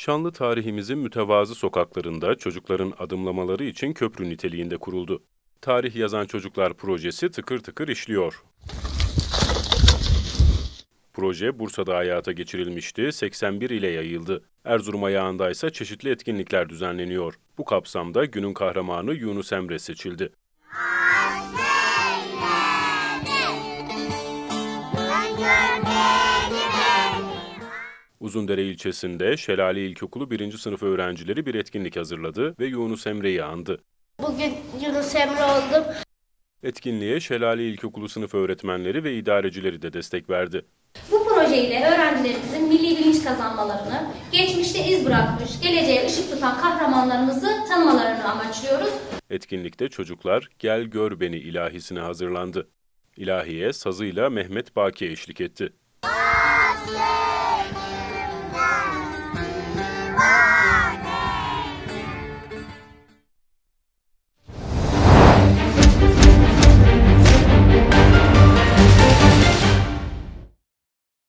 Şanlı tarihimizin mütevazı sokaklarında çocukların adımlamaları için köprü niteliğinde kuruldu. Tarih Yazan Çocuklar projesi tıkır tıkır işliyor. Proje Bursa'da hayata geçirilmişti, 81 ile yayıldı. Erzurum ayağında çeşitli etkinlikler düzenleniyor. Bu kapsamda günün kahramanı Yunus Emre seçildi. Uzundere ilçesinde Şelale İlkokulu 1. sınıf öğrencileri bir etkinlik hazırladı ve Yunus Emre'yi andı. Bugün Yunus Emre oldum. Etkinliğe Şelale İlkokulu sınıf öğretmenleri ve idarecileri de destek verdi. Bu projeyle öğrencilerimizin milli bilinç kazanmalarını, geçmişte iz bırakmış, geleceğe ışık tutan kahramanlarımızı tanımalarını amaçlıyoruz. Etkinlikte çocuklar Gel Gör Beni ilahisine hazırlandı. İlahiye sazıyla Mehmet Baki eşlik etti. Aslı